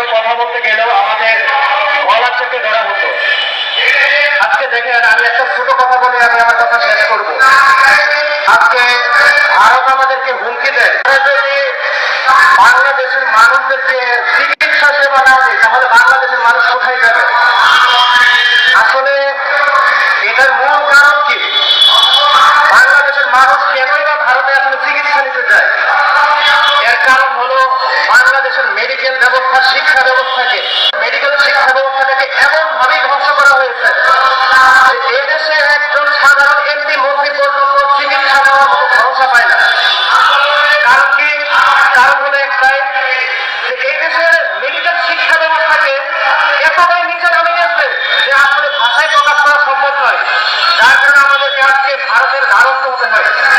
সাথে কথা বলতে গেলেও আমাদের গলার চেপে ধরা হতো। আজকে দেখেন, আমি একটা ছোট কথা বলে, আমি আমার কথা শেষ করব। আজকে ভারত আমাদেরকে হুমকি দেয়। যদি বাংলাদেশের মানুষদেরকে চিকিৎসা সেবা না দেয়, তাহলে বাংলাদেশের মানুষ কোথায় যাবে? আসলে এটার মূল কারণ কি? বাংলাদেশের মানুষ কেনই বা ভারতে আসলে চিকিৎসা নিতে যায় সময়